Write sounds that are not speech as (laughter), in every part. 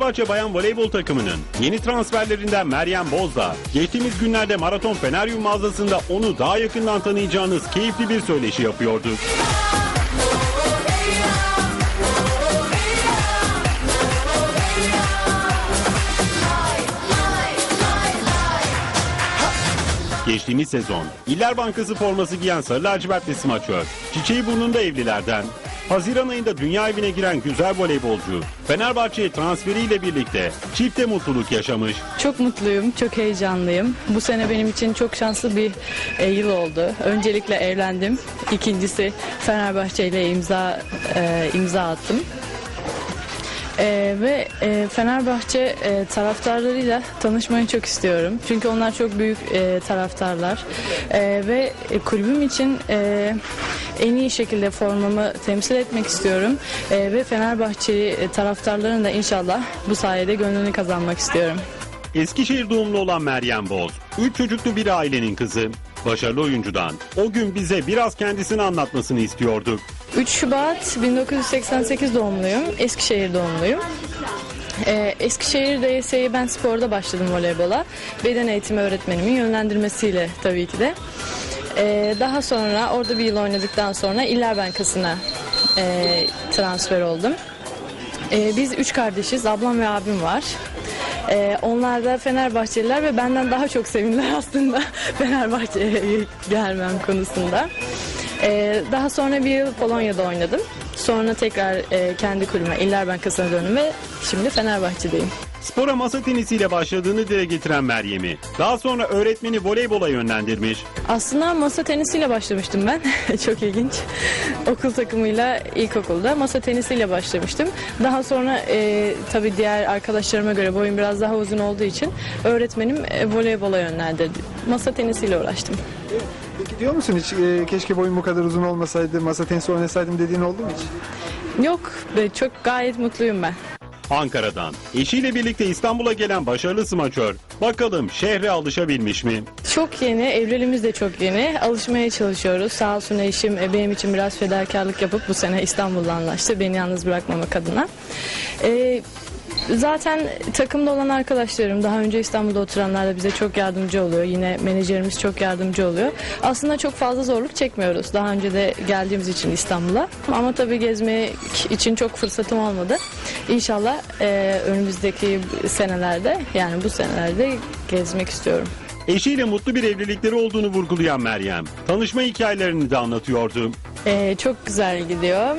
Fenerbahçe Bayan Voleybol takımının yeni transferlerinden Meryem Bozdağ, geçtiğimiz günlerde Maraton Feneryum mağazasında onu daha yakından tanıyacağınız keyifli bir söyleşi yapıyordu. Geçtiğimiz sezon İller Bankası forması giyen Sarı Lacivertli smaçör, çiçeği burnunda evlilerden, Haziran ayında dünya evine giren güzel voleybolcu, Fenerbahçe'ye transferiyle birlikte çifte mutluluk yaşamış. Çok mutluyum, çok heyecanlıyım. Bu sene benim için çok şanslı bir e, yıl oldu. Öncelikle evlendim. İkincisi Fenerbahçe ile imza e, imza attım. E, ve e, Fenerbahçe e, taraftarlarıyla tanışmayı çok istiyorum. Çünkü onlar çok büyük e, taraftarlar. E, ve e, kulübüm için e, en iyi şekilde formamı temsil etmek istiyorum. E, ve Fenerbahçe e, taraftarlarının da inşallah bu sayede gönlünü kazanmak istiyorum. Eskişehir doğumlu olan Meryem Boz, üç çocuklu bir ailenin kızı. Başarılı oyuncudan o gün bize biraz kendisini anlatmasını istiyorduk. 3 Şubat 1988 doğumluyum. Eskişehir doğumluyum. Ee, Eskişehir DSE'yi ben sporda başladım voleybola. Beden eğitimi öğretmenimin yönlendirmesiyle tabii ki de. Ee, daha sonra orada bir yıl oynadıktan sonra İller Bankası'na e, transfer oldum. Ee, biz üç kardeşiz. Ablam ve abim var. Ee, onlar da Fenerbahçeliler ve benden daha çok sevindiler (laughs) aslında Fenerbahçe'ye gelmem konusunda. Ee, daha sonra bir yıl Polonya'da oynadım. Sonra tekrar e, kendi kulübüme İller Bankası'na döndüm ve şimdi Fenerbahçe'deyim. Spora masa tenisiyle başladığını dile getiren Meryem'i, daha sonra öğretmeni voleybola yönlendirmiş. Aslında masa tenisiyle başlamıştım ben. (laughs) Çok ilginç. Okul takımıyla ilkokulda masa tenisiyle başlamıştım. Daha sonra e, tabii diğer arkadaşlarıma göre boyum biraz daha uzun olduğu için öğretmenim e, voleybola yönlendirdi. Masa tenisiyle uğraştım. Diyor musun hiç e, keşke boyum bu kadar uzun olmasaydı masa tenisi oynasaydım dediğin oldu mu hiç? Yok, çok gayet mutluyum ben. Ankara'dan eşiyle birlikte İstanbul'a gelen başarılı smaçör, bakalım şehre alışabilmiş mi? Çok yeni, evliliğimiz de çok yeni. Alışmaya çalışıyoruz. Sağ olsun eşim benim için biraz fedakarlık yapıp bu sene İstanbul'da anlaştı. Beni yalnız bırakmamak adına. Ee, Zaten takımda olan arkadaşlarım, daha önce İstanbul'da oturanlar da bize çok yardımcı oluyor. Yine menajerimiz çok yardımcı oluyor. Aslında çok fazla zorluk çekmiyoruz. Daha önce de geldiğimiz için İstanbul'a. Ama tabii gezmek için çok fırsatım olmadı. İnşallah e, önümüzdeki senelerde, yani bu senelerde gezmek istiyorum. Eşiyle mutlu bir evlilikleri olduğunu vurgulayan Meryem, tanışma hikayelerini de anlatıyordu. Ee, çok güzel gidiyor.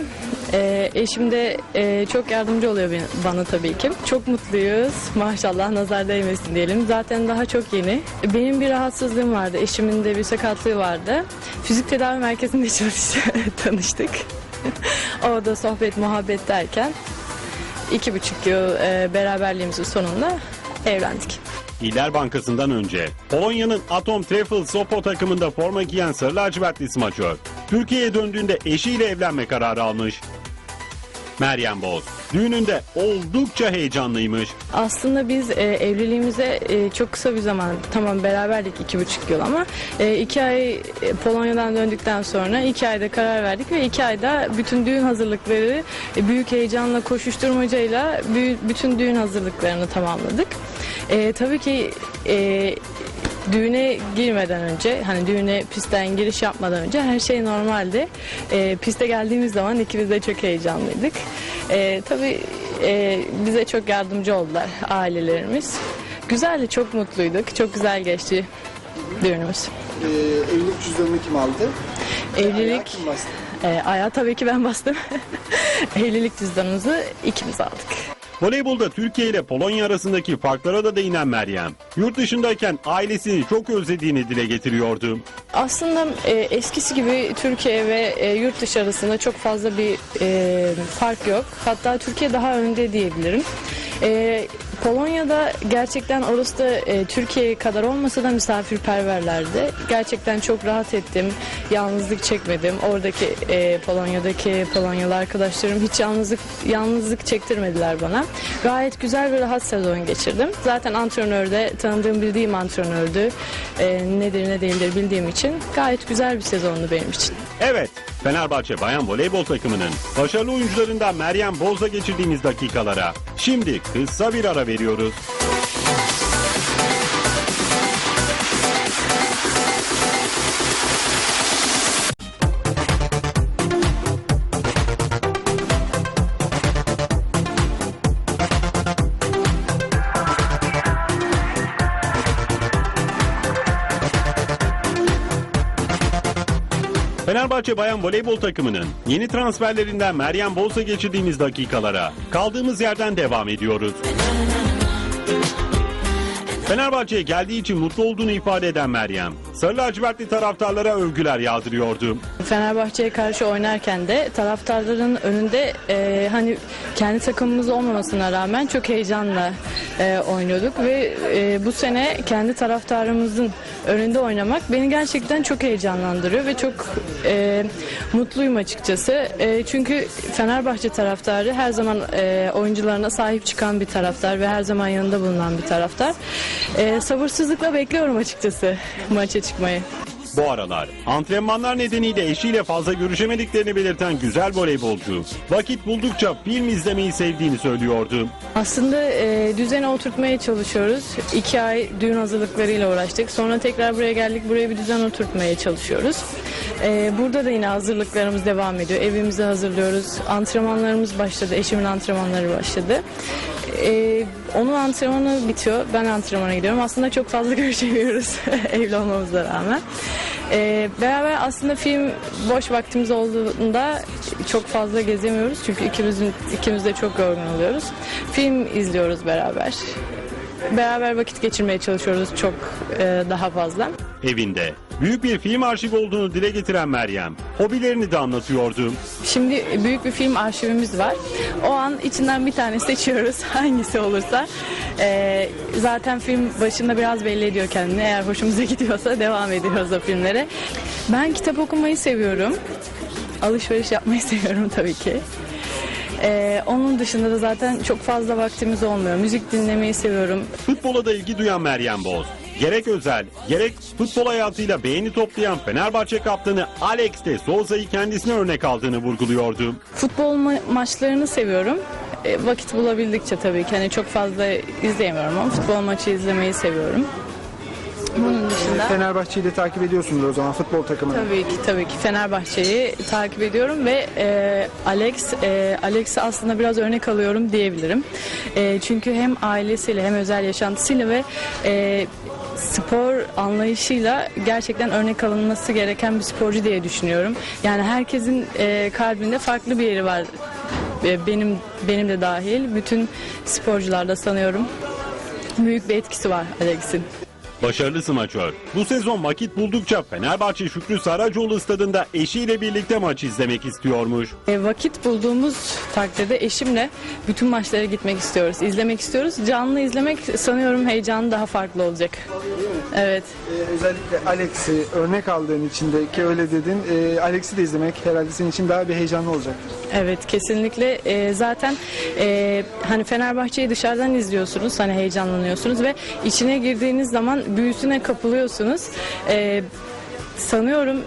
Ee, eşim de e, çok yardımcı oluyor bana tabii ki. Çok mutluyuz. Maşallah nazar değmesin diyelim. Zaten daha çok yeni. Benim bir rahatsızlığım vardı. Eşimin de bir sakatlığı vardı. Fizik tedavi merkezinde (laughs) tanıştık. (laughs) Orada sohbet muhabbet derken iki buçuk yıl e, beraberliğimizin sonunda evlendik. İller Bankası'ndan önce Polonya'nın Atom Trefl Sopo takımında forma giyen Sarı Lacivertli smaçör, Türkiye'ye döndüğünde eşiyle evlenme kararı almış. Meryem Boz, düğününde oldukça heyecanlıymış. Aslında biz e, evliliğimize e, çok kısa bir zaman tamam beraberdik iki buçuk yıl ama e, iki ay e, Polonya'dan döndükten sonra iki ayda karar verdik ve iki ayda bütün düğün hazırlıkları e, büyük heyecanla koşuşturmacayla bü- bütün düğün hazırlıklarını tamamladık. E, tabii ki e, düğüne girmeden önce hani düğüne pistten giriş yapmadan önce her şey normaldi. E, piste geldiğimiz zaman ikimiz de çok heyecanlıydık. E, tabii e, bize çok yardımcı oldular ailelerimiz. Güzeldi, çok mutluyduk. Çok güzel geçti düğünümüz. E, evlilik cüzdanını kim aldı? Ayağı Evlilik, kim bastı? e, ayağı tabii ki ben bastım. (laughs) Evlilik cüzdanımızı ikimiz aldık. Voleybolda Türkiye ile Polonya arasındaki farklara da değinen Meryem, yurt dışındayken ailesini çok özlediğini dile getiriyordu. Aslında e, eskisi gibi Türkiye ve e, yurt dışı arasında çok fazla bir e, fark yok. Hatta Türkiye daha önde diyebilirim. E, Polonya'da gerçekten orası da e, Türkiye kadar olmasa da misafirperverlerdi. Gerçekten çok rahat ettim. Yalnızlık çekmedim. Oradaki e, Polonya'daki Polonyalı arkadaşlarım hiç yalnızlık yalnızlık çektirmediler bana. Gayet güzel ve rahat sezon geçirdim. Zaten antrenör de tanıdığım bildiğim antrenördü. E, nedir ne değildir bildiğim için gayet güzel bir sezondu benim için. Evet, Fenerbahçe Bayan Voleybol takımının başarılı oyuncularından Meryem Boz'la geçirdiğimiz dakikalara Şimdi kısa bir ara veriyoruz. Fenerbahçe Bayan Voleybol takımının yeni transferlerinden Meryem Boz'la geçirdiğimiz dakikalara kaldığımız yerden devam ediyoruz. Fenerbahçe'ye geldiği için mutlu olduğunu ifade eden Meryem, Sarı lacivertli taraftarlara övgüler yağdırıyordu. Fenerbahçe'ye karşı oynarken de taraftarların önünde e, hani kendi takımımız olmamasına rağmen çok heyecanla e, oynuyorduk ve e, bu sene kendi taraftarımızın önünde oynamak beni gerçekten çok heyecanlandırıyor ve çok e, mutluyum açıkçası. E, çünkü Fenerbahçe taraftarı her zaman e, oyuncularına sahip çıkan bir taraftar ve her zaman yanında bulunan bir taraftar. E, sabırsızlıkla bekliyorum açıkçası maça çıkmayı. Bu aralar antrenmanlar nedeniyle eşiyle fazla görüşemediklerini belirten güzel voleybolcu, vakit buldukça film izlemeyi sevdiğini söylüyordu. Aslında e, düzene oturtmaya çalışıyoruz. İki ay düğün hazırlıklarıyla uğraştık. Sonra tekrar buraya geldik. Buraya bir düzen oturtmaya çalışıyoruz. E, burada da yine hazırlıklarımız devam ediyor. Evimizi hazırlıyoruz. Antrenmanlarımız başladı. Eşimin antrenmanları başladı. E, onun antrenmanı bitiyor. Ben antrenmana gidiyorum. Aslında çok fazla (laughs) görüşemiyoruz (laughs) evli olmamıza rağmen. E, beraber aslında film boş vaktimiz olduğunda çok fazla gezemiyoruz. Çünkü ikimizin ikimiz de çok yorgun oluyoruz. Film izliyoruz beraber. Beraber vakit geçirmeye çalışıyoruz çok e, daha fazla. Evinde büyük bir film arşivi olduğunu dile getiren Meryem, hobilerini de anlatıyordu. Şimdi büyük bir film arşivimiz var. O an içinden bir tane seçiyoruz (laughs) hangisi olursa. E, zaten film başında biraz belli ediyor kendini. Eğer hoşumuza gidiyorsa devam ediyoruz o filmlere. Ben kitap okumayı seviyorum. Alışveriş yapmayı (laughs) seviyorum tabii ki. Ee, onun dışında da zaten çok fazla vaktimiz olmuyor. Müzik dinlemeyi seviyorum. Futbola da ilgi duyan Meryem Boz, gerek özel, gerek futbol hayatıyla beğeni toplayan Fenerbahçe kaptanı Alex de Souza'yı kendisine örnek aldığını vurguluyordu. Futbol ma- maçlarını seviyorum. Ee, vakit bulabildikçe tabii ki. Hani çok fazla izleyemiyorum ama futbol maçı izlemeyi seviyorum. Bunun dışında Fenerbahçe'yi de takip ediyorsunuz o zaman futbol takımını. tabii ki tabii ki Fenerbahçe'yi takip ediyorum ve e, Alex e, Alex'i aslında biraz örnek alıyorum diyebilirim. E, çünkü hem ailesiyle hem özel yaşantısıyla ve e, spor anlayışıyla gerçekten örnek alınması gereken bir sporcu diye düşünüyorum. Yani herkesin e, kalbinde farklı bir yeri var. E, benim benim de dahil bütün sporcularda sanıyorum büyük bir etkisi var Alex'in. Başarılı smaçör. Bu sezon vakit buldukça Fenerbahçe Şükrü Saracoğlu stadında eşiyle birlikte maç izlemek istiyormuş. E, vakit bulduğumuz takdirde eşimle bütün maçlara gitmek istiyoruz, izlemek istiyoruz. Canlı izlemek sanıyorum heyecanı daha farklı olacak. Evet. Ee, özellikle Alex'i örnek aldığın için de ki öyle dedin. e, Alex'i de izlemek herhalde senin için daha bir heyecanlı olacak. Evet kesinlikle E, zaten e, hani Fenerbahçe'yi dışarıdan izliyorsunuz hani heyecanlanıyorsunuz ve içine girdiğiniz zaman büyüsüne kapılıyorsunuz. E, sanıyorum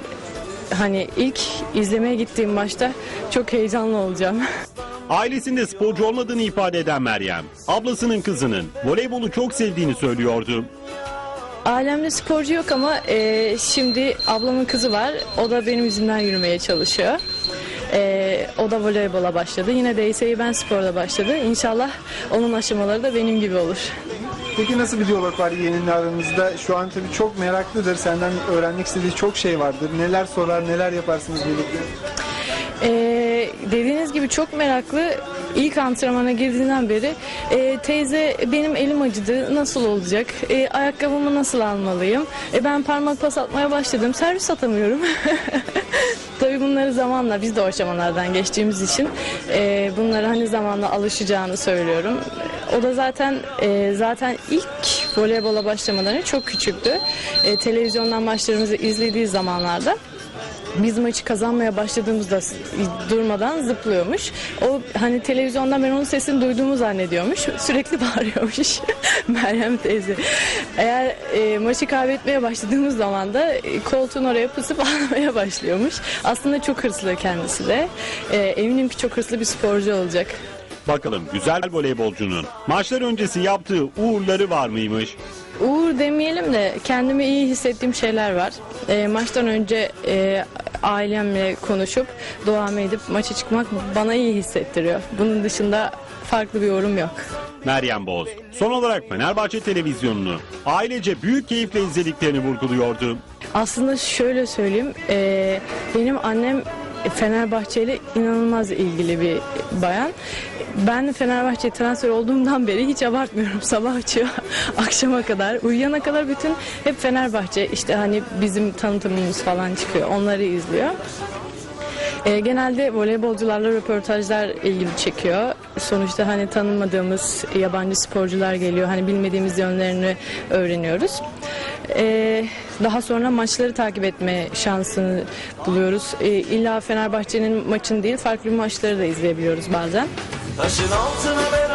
hani ilk izlemeye gittiğim maçta çok heyecanlı olacağım. Ailesinde sporcu olmadığını ifade eden Meryem, ablasının kızının voleybolu çok sevdiğini söylüyordu. Alemde sporcu yok ama e, şimdi ablamın kızı var. O da benim yüzümden yürümeye çalışıyor. E, o da voleybola başladı. Yine de ben sporda başladı. İnşallah onun aşamaları da benim gibi olur. Peki nasıl bir diyalog var yeğeninle aranızda? Şu an tabii çok meraklıdır. Senden öğrenmek istediği çok şey vardır. Neler sorar, neler yaparsınız birlikte? Ee, dediğiniz gibi çok meraklı. İlk antrenmana girdiğinden beri e, teyze benim elim acıdı nasıl olacak? E, ayakkabımı nasıl almalıyım? E, ben parmak pas atmaya başladım. Servis atamıyorum. (laughs) Tabii bunları zamanla biz de o aşamalardan geçtiğimiz için e, bunlara hani zamanla alışacağını söylüyorum. O da zaten e, zaten ilk voleybola başlamadan çok küçüktü. E, televizyondan maçlarımızı izlediği zamanlarda biz maçı kazanmaya başladığımızda durmadan zıplıyormuş. O hani televizyondan ben onun sesini duyduğumu zannediyormuş. Sürekli (laughs) bağırıyormuş (laughs) Meryem teyze. Eğer e, maçı kaybetmeye başladığımız zaman da e, koltuğun oraya pısıp (laughs) ağlamaya başlıyormuş. Aslında çok hırslı kendisi de. E, eminim ki çok hırslı bir sporcu olacak. Bakalım güzel voleybolcunun maçlar öncesi yaptığı uğurları var mıymış? Uğur demeyelim de kendimi iyi hissettiğim şeyler var. E, maçtan önce e, ailemle konuşup duamı edip maça çıkmak bana iyi hissettiriyor. Bunun dışında farklı bir yorum yok. Meryem Boz son olarak Fenerbahçe televizyonunu ailece büyük keyifle izlediklerini vurguluyordu. Aslında şöyle söyleyeyim, e, benim annem Fenerbahçe ile inanılmaz ilgili bir bayan. Ben Fenerbahçe transfer olduğumdan beri hiç abartmıyorum. (laughs) Sabah açıyor, akşama kadar, uyuyana kadar bütün hep Fenerbahçe. İşte hani bizim tanıtımımız falan çıkıyor, onları izliyor. E, genelde voleybolcularla röportajlar ilgimi çekiyor. Sonuçta hani tanımadığımız yabancı sporcular geliyor. Hani bilmediğimiz yönlerini öğreniyoruz. E, daha sonra maçları takip etme şansını buluyoruz. E, illa Fenerbahçe'nin maçını değil farklı maçları da izleyebiliyoruz bazen. Taşın altına beraber